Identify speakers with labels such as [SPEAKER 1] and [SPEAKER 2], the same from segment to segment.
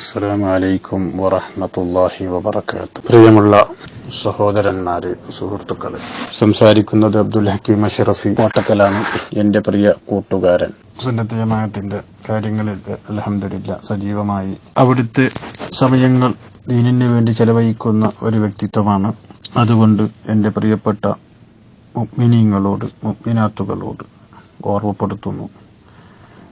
[SPEAKER 1] അസ്സലാമു അലൈക്കും വറഹ്മത്തുള്ളാഹി വബറകാതുഹു. പ്രിയമുള്ള സഹോദരന്മാരെ സുഹൃത്തുക്കളെ സംസാരിക്കുന്നത് അബ്ദുൽ ഹക്കീം അഷറഫി കോട്ടക്കലാണ് എന്റെ പ്രിയ കൂട്ടുകാരൻ. സുന്നത്ത് ജമാഅത്തിന്റെ കാര്യങ്ങളിൽ അലഹമില്ല സജീവമായി അവിടുത്തെ സമയങ്ങൾ ദീനിന് വേണ്ടി ചെലവഴിക്കുന്ന ഒരു വ്യക്തിത്വമാണ്. അതുകൊണ്ട് എന്റെ പ്രിയപ്പെട്ട മുഗ്മിനീങ്ങളോട് മുഗ്മിനാത്തുകളോട് ഓർമ്മപ്പെടുത്തുന്നു.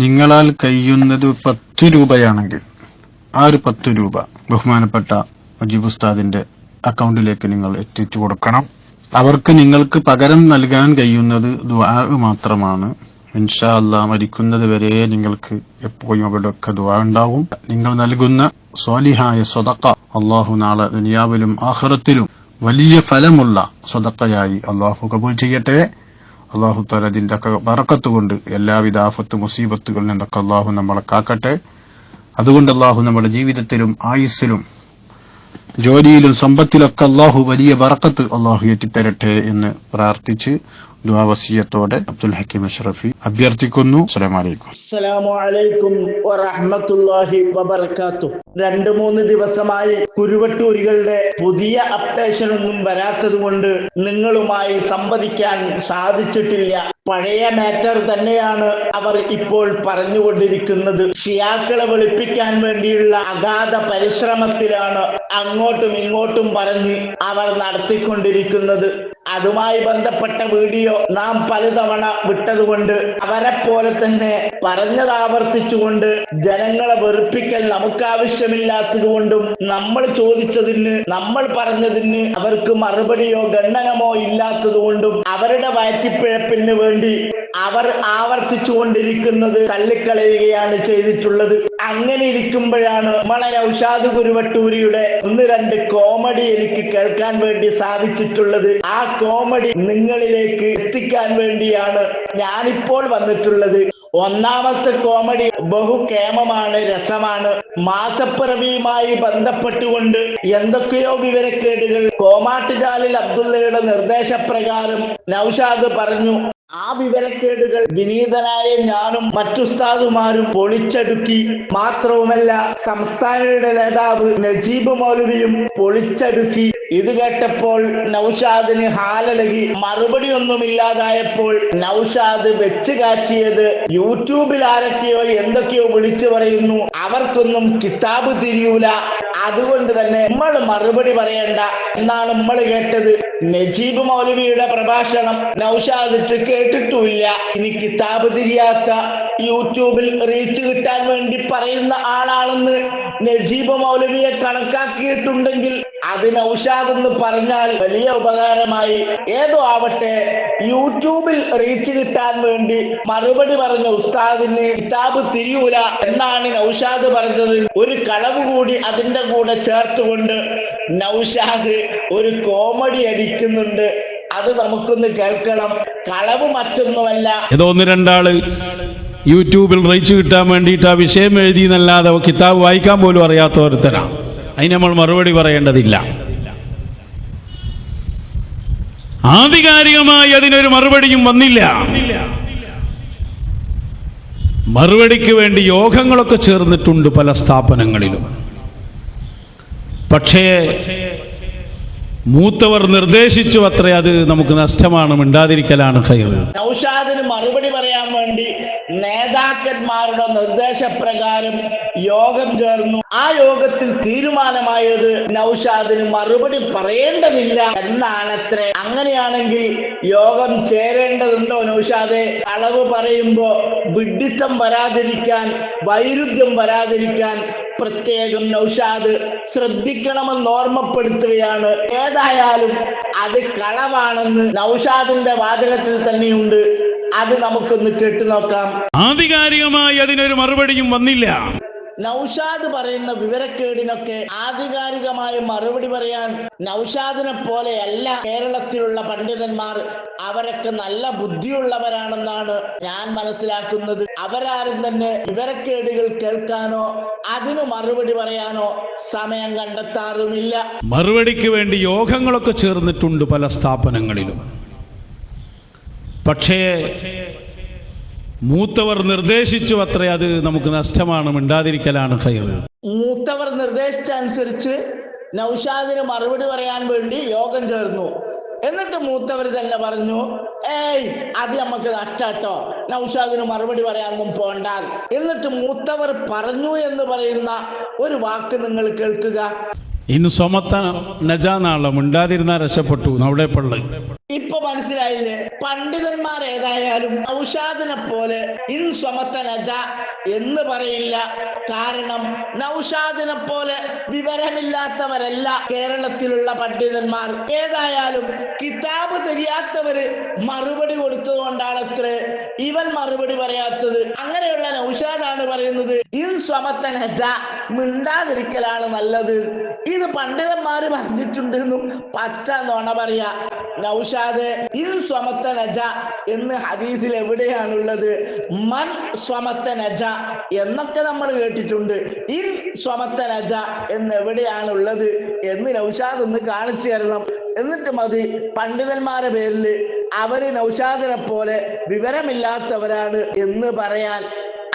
[SPEAKER 1] നിങ്ങളാൽ കഴിയുന്നത് പത്ത് രൂപയാണെങ്കിൽ ആ ഒരു പത്ത് രൂപ ബഹുമാനപ്പെട്ട മുജീബ് ഉസ്താദിന്റെ അക്കൗണ്ടിലേക്ക് നിങ്ങൾ എത്തിച്ചു കൊടുക്കണം. അവർക്ക് നിങ്ങൾക്ക് പകരം നൽകാൻ കഴിയുന്നത് ദുആ മാത്രമാണ്. ഇൻഷാ അല്ലാ മരിക്കുന്നത് വരെ നിങ്ങൾക്ക് എപ്പോഴും അവിടെയൊക്കെ ദുആ ഉണ്ടാവും. നിങ്ങൾ നൽകുന്ന സ്വാലിഹായ സ്വതക്ക അള്ളാഹു നാളെ ദുനിയാവിലും ആഹ്റത്തിലും വലിയ ഫലമുള്ള സ്വതക്കയായി അള്ളാഹു കബൂൽ ചെയ്യട്ടെ. അള്ളാഹു താല അതിന്റെ ഒക്കെ കൊണ്ട് എല്ലാവിധ ആഫത്ത് മുസീബത്തുകളിൽ നിന്നൊക്കെ അള്ളാഹു നമ്മളെ കാക്കട്ടെ. അതുകൊണ്ട് അള്ളാഹു നമ്മുടെ ജീവിതത്തിലും ആയുസ്സിലും ജോലിയിലും സമ്പത്തിലൊക്കെ അള്ളാഹു വലിയ വറക്കത്ത് അള്ളാഹു എത്തിത്തരട്ടെ എന്ന് പ്രാർത്ഥിച്ച് ദുവാവസീയത്തോടെ അബ്ദുൽ ഹക്കീം അഷ്റഫി അഭ്യർത്ഥിക്കുന്നു. അസ്സലാമു അലൈക്കും.
[SPEAKER 2] അസ്സലാമു അലൈക്കും വറഹ്മത്തുള്ളാഹി വബർക്കാത്തു രണ്ട് മൂന്ന് ദിവസമായി കുരുവട്ടൂരികളുടെ പുതിയ അപ്ഡേഷൻ ഒന്നും വരാത്തത് കൊണ്ട് നിങ്ങളുമായി സംവദിക്കാൻ സാധിച്ചിട്ടില്ല. പഴയ മാറ്റർ തന്നെയാണ് അവർ ഇപ്പോൾ പറഞ്ഞുകൊണ്ടിരിക്കുന്നത്. ഷിയാക്കളെ വെളുപ്പിക്കാൻ വേണ്ടിയുള്ള അഗാധ പരിശ്രമത്തിലാണ് അങ്ങോട്ടും ഇങ്ങോട്ടും പറഞ്ഞ് അവർ നടത്തിക്കൊണ്ടിരിക്കുന്നത്. അതുമായി ബന്ധപ്പെട്ട വീഡിയോ നാം പലതവണ വിട്ടതുകൊണ്ട് അവരെ പോലെ തന്നെ പറഞ്ഞത് ആവർത്തിച്ചുകൊണ്ട് ജനങ്ങളെ വെറുപ്പിക്കൽ നമുക്ക് ആവശ്യമില്ലാത്തത് കൊണ്ടും നമ്മൾ ചോദിച്ചതിന് നമ്മൾ പറഞ്ഞതിന് അവർക്ക് മറുപടിയോ ഗണ്ണനമോ ഇല്ലാത്തതുകൊണ്ടും അവരുടെ വയറ്റിപ്പിഴപ്പിന് വേണ്ടി അവർ ആവർത്തിച്ചു കൊണ്ടിരിക്കുന്നത് തള്ളിക്കളയുകയാണ് ചെയ്തിട്ടുള്ളത്. അങ്ങനെ ഇരിക്കുമ്പോഴാണ് നമ്മളെ ഔഷാദ് കുരുവട്ടൂരിയുടെ ഒന്ന് രണ്ട് കോമഡി എനിക്ക് കേൾക്കാൻ വേണ്ടി സാധിച്ചിട്ടുള്ളത്. ആ കോമഡി നിങ്ങളിലേക്ക് എത്തിക്കാൻ വേണ്ടിയാണ് ഞാനിപ്പോൾ വന്നിട്ടുള്ളത്. ഒന്നാമത്തെ കോമഡി ബഹുകേമമാണ് രസമാണ്. മാസപ്പിറവിയുമായി ബന്ധപ്പെട്ടുകൊണ്ട് എന്തൊക്കെയോ വിവരക്കേടുകൾ കോമാട്ടുകാലിൽ അബ്ദുള്ളയുടെ നിർദ്ദേശപ്രകാരം നൌഷാദ് പറഞ്ഞു. ആ വിവരക്കേടുകൾ വിനീതനായ ഞാനും മറ്റു മറ്റുസ്താദുമാരും പൊളിച്ചടുക്കി. മാത്രവുമല്ല സംസ്ഥാനയുടെ നേതാവ് നജീബ് മൗലവിയും പൊളിച്ചടുക്കി. ഇത് കേട്ടപ്പോൾ നൌഷാദിന് ഹാലലകി. മറുപടി ഒന്നുമില്ലാതായപ്പോൾ നൌഷാദ് വെച്ച് കാച്ചിയത്. യൂട്യൂബിൽ ആരൊക്കെയോ എന്തൊക്കെയോ വിളിച്ചു പറയുന്നു. അവർക്കൊന്നും കിതാബ് തിരിയൂല. അതുകൊണ്ട് തന്നെ നമ്മൾ മറുപടി പറയണ്ട. എന്നാണ് നമ്മൾ കേട്ടത്. നജീബ് മൗലവിയുടെ പ്രഭാഷണം നൌഷാദിട്ട് കേട്ടിട്ടുമില്ല. ഇനി കിതാബ് തിരിയാത്ത യൂട്യൂബിൽ റീച്ച് കിട്ടാൻ വേണ്ടി പറയുന്ന ആളാണെന്ന് നജീബ് മൗലവിയെ കണക്കാക്കിയിട്ടുണ്ടെങ്കിൽ അത് ഔഷാദ് എന്ന് പറഞ്ഞാൽ വലിയ ഉപകാരമായി. ഏതോ ആവട്ടെ യൂട്യൂബിൽ റീച്ച് കിട്ടാൻ വേണ്ടി മറുപടി പറഞ്ഞ ഉസ്താദിന് കിതാബ് തിരിയൂല എന്നാണ് നൌഷാദ് പറഞ്ഞത്. ഒരു കളവ് കൂടി അതിന്റെ കൂടെ ചേർത്തുകൊണ്ട് നൌഷാദ് ഒരു കോമഡി അടിക്കുന്നുണ്ട്. അത് നമുക്കൊന്ന് കേൾക്കണം. കളവ് മറ്റൊന്നുമല്ല.
[SPEAKER 3] ഏതോ ഒന്ന് രണ്ടാൾ യൂട്യൂബിൽ റീച്ച് കിട്ടാൻ വേണ്ടിയിട്ട് ആ വിഷയം എഴുതി എന്നല്ലാതെ കിതാബ് വായിക്കാൻ പോലും അറിയാത്ത ഒരുത്തനാ അതിന് നമ്മൾ മറുപടി പറയേണ്ടതില്ല. ആധികാരികമായി അതിനൊരു മറുപടിയും വന്നില്ല. മറുപടിക്ക് വേണ്ടി യോഗങ്ങളൊക്കെ ചേർന്നിട്ടുണ്ട് പല സ്ഥാപനങ്ങളിലും. പക്ഷേ മൂത്തവർ നിർദ്ദേശിച്ചു അത്രേ അത് നമുക്ക് നഷ്ടമാണ് മിണ്ടാതിരിക്കലാണ്
[SPEAKER 2] നൗഷാദിന് മറുപടി പറയാൻ വേണ്ടി നേതാക്കന്മാരുടെ നിർദ്ദേശപ്രകാരം യോഗം ചേർന്നു. ആ യോഗത്തിൽ തീരുമാനമായത് നൗഷാദിന് മറുപടി പറയേണ്ടതില്ല എന്നാണത്രേ. അങ്ങനെയാണെങ്കിൽ യോഗം ചേരേണ്ടതുണ്ടോ നൗഷാദെ? അളവ് പറയുമ്പോ വിഡിത്തം വരാതിരിക്കാൻ വൈരുദ്ധ്യം വരാതിരിക്കാൻ പ്രത്യേകം നൗഷാദ് ശ്രദ്ധിക്കണമെന്ന് ഓർമ്മപ്പെടുത്തുകയാണ്. ഏതായാലും അത് കളവാണെന്ന് നൗഷാദിന്റെ വാചകത്തിൽ തന്നെയുണ്ട്. അത് നമുക്കൊന്ന് കേട്ടു നോക്കാം.
[SPEAKER 3] ആധികാരികമായി അതിനൊരു മറുപടിയും വന്നില്ല.
[SPEAKER 2] നൗഷാദ് പറയുന്ന വിവരക്കേടിനൊക്കെ ആധികാരികമായ മറുപടി പറയാൻ നൌഷാദിനെ പോലെയല്ല കേരളത്തിലുള്ള പണ്ഡിതന്മാർ. അവരൊക്കെ നല്ല ബുദ്ധിയുള്ളവരാണെന്നാണ് ഞാൻ മനസ്സിലാക്കുന്നത്. അവരാരും തന്നെ വിവരക്കേടുകൾ കേൾക്കാനോ അതിന് മറുപടി പറയാനോ സമയം കണ്ടെത്താറുമില്ല.
[SPEAKER 3] മറുപടിക്ക് വേണ്ടി യോഗങ്ങളൊക്കെ ചേർന്നിട്ടുണ്ട് പല സ്ഥാപനങ്ങളിലും. പക്ഷേ മൂത്തവർ നിർദ്ദേശിച്ചു അത്രേ അത് നമുക്ക് നഷ്ടമാണ് മിണ്ടാതിരിക്കലാണ് ഖൈർ.
[SPEAKER 2] മൂത്തവർ നിർദ്ദേശിച്ചനുസരിച്ച് നൗഷാദിന് മറുപടി പറയാൻ വേണ്ടി യോഗം ചേർന്നു. എന്നിട്ട് മൂത്തവർ തന്നെ പറഞ്ഞു ഏയ് അത് നമുക്ക് നഷ്ടാട്ടോ. നൗഷാദിന് മറുപടി പറയാനൊന്നും പോണ്ട. എന്നിട്ട് മൂത്തവർ പറഞ്ഞു എന്ന് പറയുന്ന ഒരു വാക്ക് നിങ്ങൾ കേൾക്കുക.
[SPEAKER 3] ഇന്ന് സ്വമത്ത നജാന്നാണല്ലോ മിണ്ടാതിരുന്ന രക്ഷപ്പെട്ടു നമ്മുടെ പള്ളി.
[SPEAKER 2] മനസ്സിലായില്ലേ? പണ്ഡിതന്മാർ ഏതായാലും നൗഷാദിനെ പോലെ ഇൻ എന്ന് പറയില്ല. കാരണം നൗഷാദിനെ പോലെ വിവരമില്ലാത്തവരല്ല കേരളത്തിലുള്ള പണ്ഡിതന്മാർ. ഏതായാലും കിതാബ് തിരിയാത്തവര് മറുപടി കൊടുത്തത് കൊണ്ടാണ് അത്ര ഇവൻ മറുപടി പറയാത്തത്. അങ്ങനെയുള്ള നൗഷാദാണ് പറയുന്നത്. ഇൻ മിണ്ടാതിരിക്കലാണ് നല്ലത്. ഇത് പണ്ഡിതന്മാര് പറഞ്ഞിട്ടുണ്ട് എന്നും പച്ച നോണ പറയാ. നൗഷാദ് ഇൻ സ്വമത്ത നജ എന്ന് ഹദീസിൽ എവിടെയാണുള്ളത്? മൻ സ്വമത്ത നജ എന്നൊക്കെ നമ്മൾ കേട്ടിട്ടുണ്ട്. ഇൻ സ്വമത്ത നജ എന്ന് എവിടെയാണുള്ളത്? എന്ന് നൗഷാദ് ഒന്ന് കാണിച്ചു തരണം. എന്നിട്ട് മതി പണ്ഡിതന്മാരെ പേരിൽ അവർ നൗഷാദിനെ പോലെ വിവരമില്ലാത്തവരാണ് എന്ന് പറയാൻ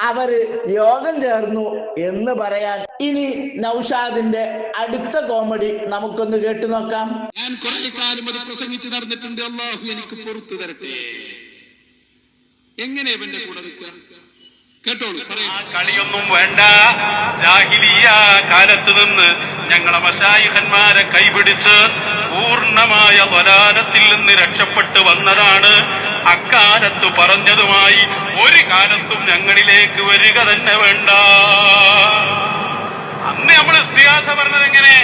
[SPEAKER 2] അവർ യോഗം ചേർന്നു എന്ന് പറയാൻ ഇനി നൌഷാദിന്റെ അടുത്ത കോമഡി നമുക്കൊന്ന് കേട്ടു നോക്കാം.
[SPEAKER 4] ഞാൻ കുറെ കാലം അത് പ്രസംഗിച്ചു നടന്നിട്ടുണ്ട്. അള്ളാഹു എനിക്ക് പുറത്തു തരട്ടെ. എങ്ങനെ ഇവന്റെ കൂടെ നിൽക്കുക? കേട്ടോളൂ
[SPEAKER 5] ആ കളിയൊന്നും വേണ്ട. ജാഹിലിയ കാലത്ത് നിന്ന് ഞങ്ങളെ മഷായിഹന്മാരെ കൈപിടിച്ച് പൂർണമായ വലാലത്തിൽ നിന്ന് രക്ഷപ്പെട്ടു വന്നതാണ്. അക്കാലത്ത് പറഞ്ഞതുമായി ഒരു കാലത്തും ഞങ്ങളിലേക്ക് വരിക തന്നെ വേണ്ട. അന്ന് നമ്മൾ സ്ഥിയാസ പറഞ്ഞത് എങ്ങനെ?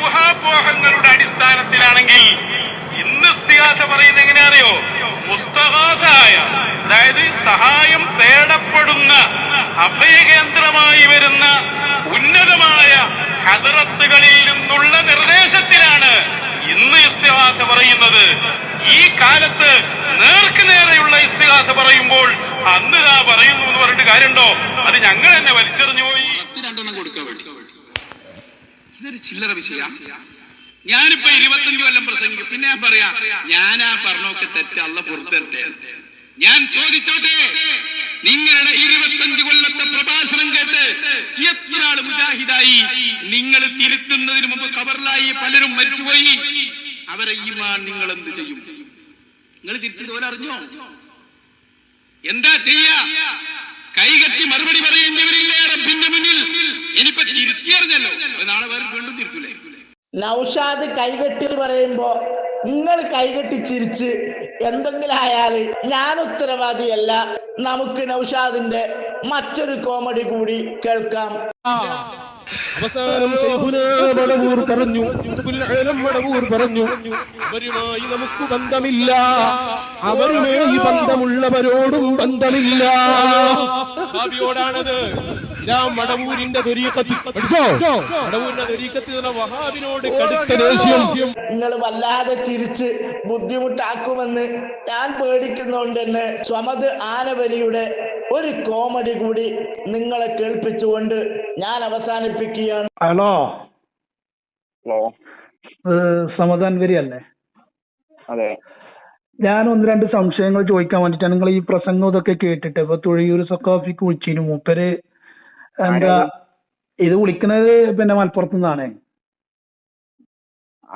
[SPEAKER 5] ഊഹാപോഹങ്ങളുടെ അടിസ്ഥാനത്തിലാണെങ്കിൽ ഇന്ന് സ്ഥിയാസ പറയുന്നത് എങ്ങനെ അറിയോ മുസ്തഹാസായ അതായത് സഹായം തേടപ്പെടുന്ന അഭയകേന്ദ്രമായി വരുന്ന ഉന്നതമായ ഹദറത്തുകളിൽ നിന്നുള്ള നിർദ്ദേശത്തിലാണ് ഇന്ന് ഇസ്തിഹാസ പറയുന്നത്. ഈ കാലത്ത് നേർക്കുനേരെയുള്ള ഇസ്തിഹാസ പറയുമ്പോൾ അന്ന് ഇതാ പറയുന്നു എന്ന് പറഞ്ഞിട്ട് കാര്യമുണ്ടോ? അത് ഞങ്ങൾ തന്നെ വലിച്ചെറിഞ്ഞു പോയി.
[SPEAKER 4] രണ്ടെണ്ണം കൊടുക്കാൻ വേണ്ടി. ഇതൊരു ചില്ലറ വിഷയ. ഞാനിപ്പോ ഇരുപത്തഞ്ചു കൊല്ലം പ്രസംഗിക്കും. പിന്നെ ഞാൻ പറയാ ഞാനാ പറഞ്ഞൊക്കെ തെറ്റ് അല്ല പുറത്തരട്ടെ. ഞാൻ ചോദിച്ചോട്ടെ നിങ്ങളുടെ ഇരുപത്തഞ്ച് കൊല്ലത്തെ പ്രഭാഷണം കേട്ട് എത്ര ആൾ മുജാഹിദായി? നിങ്ങൾ തിരുത്തുന്നതിന് മുമ്പ് കബറിലായി പലരും മരിച്ചുപോയി. അവരെ ഈ ഈമാൻ നിങ്ങൾ എന്ത് ചെയ്യും? നിങ്ങൾ തിരുത്തിയത് പോലെ അറിഞ്ഞോ എന്താ ചെയ്യാ? കൈകെട്ടി മറുപടി പറയേണ്ടവരില്ലേ റബ്ബിന്റെ മുന്നിൽ? ഇനിയിപ്പോ തിരുത്തിയറിഞ്ഞല്ലോ. നാളെ വേറെ വീണ്ടും തിരുത്തൂലേ?
[SPEAKER 2] നൗഷാദ് കൈകെട്ടി പറയുമ്പോ നിങ്ങൾ കൈകെട്ടി ചിരിച്ച് എന്തെങ്കിലും ആയാൽ ഞാൻ ഉത്തരവാദിയല്ല. നമുക്ക് നൗഷാദിന്റെ മറ്റൊരു കോമഡി കൂടി കേൾക്കാം.
[SPEAKER 6] അവസാനം ശൈഖുനാ മടവൂർ പറഞ്ഞു. മടവൂർ പറഞ്ഞു. അവരുമായി നമുക്ക് ബന്ധമില്ല. അവരുമായി ബന്ധമുള്ളവരോടും ബന്ധമില്ല. ഇതാ മടവൂരിന്റെ മടവൂരിന്റെ വഹാബിനോട് കടുത്ത ദേഷ്യം.
[SPEAKER 2] നിങ്ങൾ വല്ലാതെ ചിരിച്ച് ബുദ്ധിമുട്ടാക്കുമെന്ന് ഞാൻ പേടിക്കുന്നുണ്ട് തന്നെ സ്വമത് ആനവലിയുടെ ഒരു കോമഡി കൂടി നിങ്ങളെ കേൾപ്പിച്ചുകൊണ്ട് ഞാൻ അവസാനിപ്പിക്കുകയാണ്.
[SPEAKER 7] ഹലോ?
[SPEAKER 8] ഹലോ?
[SPEAKER 7] സമദാൻ വരി അല്ലേ?
[SPEAKER 8] അതെ.
[SPEAKER 7] ഞാൻ ഒന്ന് രണ്ട് സംശയങ്ങൾ ചോദിക്കാൻ വേണ്ടിട്ടാണ് നിങ്ങൾ ഈ പ്രസംഗം ഇതൊക്കെ കേട്ടിട്ട്. ഇപ്പൊ തുഴയൂര് സക്കാഫിക്ക് വിളിച്ചിന് മൂപ്പര് എന്താ ഇത് വിളിക്കുന്നത് പിന്നെ മലപ്പുറത്തു നിന്നാണ്.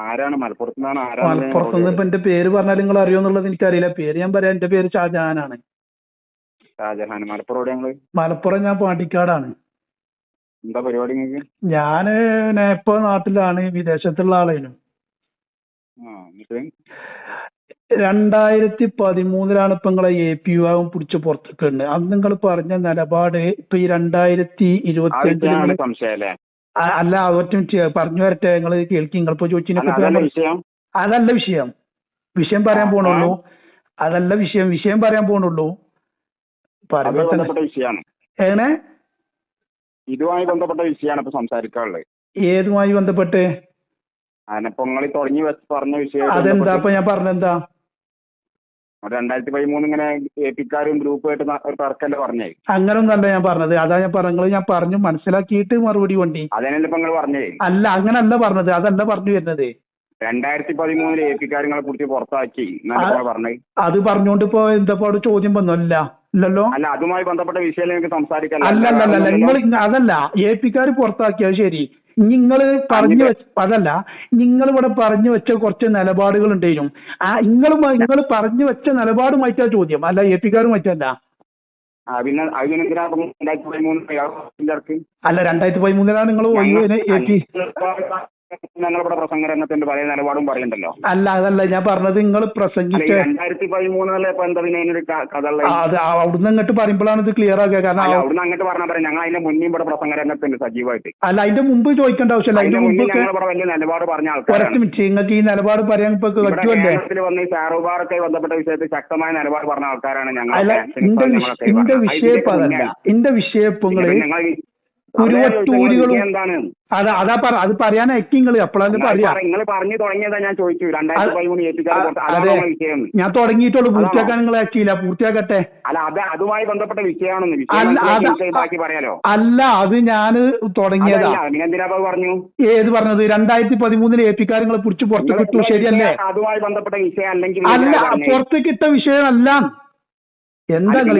[SPEAKER 8] ആരാണ്? മലപ്പുറത്തു നിന്നാണ് ആരാണ്
[SPEAKER 7] മലപ്പുറത്ത് നിന്ന് ഇപ്പൊ എന്റെ പേര് പറഞ്ഞാൽ നിങ്ങൾ അറിയോന്നുള്ളത് എനിക്കറിയില്ല. പേര് ഞാൻ പറയാം. എന്റെ പേര് ഷാജഹാനാണ്.
[SPEAKER 8] ഷാജഹാൻ മലപ്പുറം എവിടെ ഞങ്ങൾ
[SPEAKER 7] മലപ്പുറം ഞാൻ പാണ്ടിക്കാടാണ്.
[SPEAKER 8] എന്താ പരിപാടി നിങ്ങൾക്ക്?
[SPEAKER 7] ഞാൻ ഇപ്പൊ നാട്ടിലാണ് വിദേശത്തുള്ള ആളേനു. രണ്ടായിരത്തി പതിമൂന്നിലാണ് ഇപ്പൊ നിങ്ങളെ എ പി വിഭാഗം പിടിച്ച് പുറത്തേക്കുണ്ട് അന്ന് നിങ്ങൾ പറഞ്ഞ നിലപാട് ഇപ്പൊ ഈ രണ്ടായിരത്തി ഇരുപത്തി
[SPEAKER 8] സംശയം അല്ലേ
[SPEAKER 7] അതൊറ്റും പറഞ്ഞു വരട്ടെ നിങ്ങൾ കേൾക്കി നിങ്ങളിപ്പോ
[SPEAKER 8] അല്ല അതല്ല വിഷയം.
[SPEAKER 7] അതല്ല വിഷയം. വിഷയം പറയാൻ പോണുള്ളൂ. അതല്ല വിഷയം. വിഷയം പറയാൻ പോണുള്ളൂ.
[SPEAKER 8] ബന്ധപ്പെട്ട വിഷയമാണ്.
[SPEAKER 7] എങ്ങനെ?
[SPEAKER 8] ഇതുമായി ബന്ധപ്പെട്ട വിഷയമാണ് ഇപ്പൊ സംസാരിക്കാനുള്ളത്.
[SPEAKER 7] ഏതുമായി ബന്ധപ്പെട്ട്?
[SPEAKER 8] അതിനിപ്പോ നിങ്ങൾ തുടങ്ങി വെച്ച് പറഞ്ഞ വിഷയം
[SPEAKER 7] അതെന്താ? ഇപ്പൊ ഞാൻ പറഞ്ഞെന്താ
[SPEAKER 8] രണ്ടായിരത്തി പതിമൂന്ന് ഇങ്ങനെ എ പിക്കാരും ഗ്രൂപ്പുമായിട്ട് ഒരു തർക്കല്ലേ പറഞ്ഞേ.
[SPEAKER 7] അങ്ങനൊന്നല്ല ഞാൻ പറഞ്ഞത്. അതാ ഞാൻ പറഞ്ഞത് ഞാൻ പറഞ്ഞു മനസ്സിലാക്കിയിട്ട് മറുപടി കൊണ്ടി.
[SPEAKER 8] അതന്നെയല്ലേ ഇപ്പൊ നിങ്ങൾ പറഞ്ഞേ?
[SPEAKER 7] അല്ല അങ്ങനല്ല പറഞ്ഞത്. അതല്ല പറഞ്ഞു വരുന്നത്.
[SPEAKER 8] രണ്ടായിരത്തി പതിമൂന്നിൽ എ പിക്കാര്യങ്ങളെ കുറിച്ച് പുറത്താക്കി. പറഞ്ഞു
[SPEAKER 7] അത് പറഞ്ഞുകൊണ്ട് ഇപ്പൊ എന്താ ചോദ്യം വന്നല്ല ഇല്ലല്ലോ
[SPEAKER 8] അല്ല അതുമായി ബന്ധപ്പെട്ട വിഷയം നിങ്ങൾക്ക് സംസാരിക്കാൻ
[SPEAKER 7] അല്ല അല്ല അല്ല നിങ്ങൾ അതല്ല. എ പിക്കാർ പുറത്താക്കിയത് ശരി. നിങ്ങൾ പറഞ്ഞു വെച്ച അതല്ല. നിങ്ങൾ ഇവിടെ പറഞ്ഞു വെച്ച കുറച്ച് നിലപാടുകൾ ഉണ്ടേനും ആ നിങ്ങൾ നിങ്ങൾ പറഞ്ഞു വെച്ച നിലപാടുമായിട്ടാ ചോദ്യം. അല്ല എ പിക്കാരുമായിട്ടല്ല
[SPEAKER 8] പിന്നെ
[SPEAKER 7] അല്ല രണ്ടായിരത്തി പതിമൂന്നിലാണ് നിങ്ങൾ എ പി
[SPEAKER 8] ഞങ്ങളിവിടെ പ്രസംഗ രംഗത്തിന്റെ പഴയ നിലപാടും പറയണ്ടല്ലോ
[SPEAKER 7] അല്ല അതല്ല ഞാൻ പറഞ്ഞത് നിങ്ങൾ പ്രസംഗിച്ച
[SPEAKER 8] രണ്ടായിരത്തി പതിമൂന്നിലെ ഇപ്പൊ എന്താ പിന്നെ അതിനൊരു കഥ ഉള്ളത്
[SPEAKER 7] അവിടുന്ന് അങ്ങോട്ട് പറയുമ്പോഴാണ് ഇത് ക്ലിയർ ആക്കുക കാരണം
[SPEAKER 8] അവിടുന്ന് അങ്ങോട്ട് പറഞ്ഞാൽ പറയാം. ഞങ്ങൾ അതിന്റെ മുന്നേ ഇവിടെ പ്രസംഗ രംഗത്തുണ്ട് സജീവമായിട്ട്
[SPEAKER 7] അല്ല അതിന്റെ മുമ്പ് ചോദിക്കേണ്ട ആവശ്യമില്ല.
[SPEAKER 8] അതിന്റെ
[SPEAKER 7] മുമ്പ്
[SPEAKER 8] ഇവിടെ വലിയ നിലപാട് പറഞ്ഞ
[SPEAKER 7] ആൾക്കാർ നിങ്ങൾക്ക് ഈ നിലപാട് പറയാൻ ഇപ്പൊ
[SPEAKER 8] കേരളത്തിൽ വന്ന് ഈ ഷാറുഖാറൊക്കെ ബന്ധപ്പെട്ട വിഷയത്തിൽ ശക്തമായ നിലപാട് പറഞ്ഞ ആൾക്കാരാണ് ഞങ്ങൾ
[SPEAKER 7] അല്ല ഇന്റെ വിഷ- ഇന്റെ
[SPEAKER 8] നിങ്ങൾ
[SPEAKER 7] കുരുവട്ടൂരുകളും അതാ അതാ പറ അത് പറയാനായിരിക്കും നിങ്ങൾ അപ്പോഴാണ് പറയാ.
[SPEAKER 8] നിങ്ങൾ പറഞ്ഞു തുടങ്ങിയതാ ഞാൻ ചോദിച്ചു. രണ്ടായിരത്തി പതിമൂന്ന്
[SPEAKER 7] ഞാൻ തുടങ്ങിയിട്ടുള്ളൂ? പൂർത്തിയാക്കാൻ നിങ്ങൾ ആക്കിയില്ല പൂർത്തിയാക്കട്ടെ.
[SPEAKER 8] അല്ല അത് അതുമായി ബന്ധപ്പെട്ട വിഷയമാണെന്ന്. ബാക്കി പറയാലോ?
[SPEAKER 7] അല്ല അത് ഞാൻ തുടങ്ങിയതാ.
[SPEAKER 8] എന്തിനാ പറഞ്ഞു?
[SPEAKER 7] ഏത് പറഞ്ഞത്? രണ്ടായിരത്തി പതിമൂന്നിൽ ഏപ്പിക്കാരങ്ങളെ പിടിച്ച് പുറത്ത് കിട്ടു ശരിയല്ലേ?
[SPEAKER 8] അതുമായി ബന്ധപ്പെട്ട വിഷയം അല്ലെങ്കിൽ
[SPEAKER 7] അല്ല പുറത്ത് കിട്ട വിഷയമല്ല. എന്താ
[SPEAKER 8] നിങ്ങൾ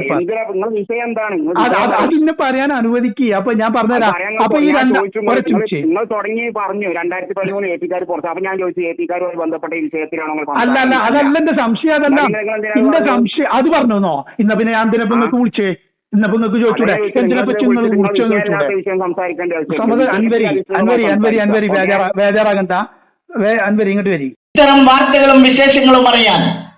[SPEAKER 8] വിഷയം എന്താണ്.
[SPEAKER 7] അതിന്നെ പറയാൻ അനുവദിക്കുക അപ്പൊ ഞാൻ പറഞ്ഞുതരാം അപ്പൊ ഈ രണ്ട്
[SPEAKER 8] നിങ്ങൾ- തുടങ്ങി പറഞ്ഞു രണ്ടായിരത്തി പതിമൂന്ന് ഏറ്റിക്കാർ പുറത്ത് അപ്പൊ ഞാൻ ചോദിച്ചു ഏറ്റിക്കാരുമായി ബന്ധപ്പെട്ട ഈ വിഷയത്തിലാണോ
[SPEAKER 7] അല്ല അല്ല അതല്ല എന്റെ സംശയം അതല്ല എന്റെ സംശയം അത് പറഞ്ഞോ ഇന്ന പിന്നെ ഞാൻ എന്തിനാ നിങ്ങൾക്ക് വിളിച്ചേ ഇന്നപ്പോ നിങ്ങൾക്ക് ചോദിച്ചൂടെ എന്തിനെ പറ്റി നിങ്ങൾ വിളിച്ചോ ചോദിച്ചൂടെ അൻവരി അൻവരി അൻവരി അൻവരി വേ- അൻവരി ഇങ്ങോട്ട് വരി
[SPEAKER 2] ഇത്തരം വാർത്തകളും വിശേഷങ്ങളും അറിയാൻ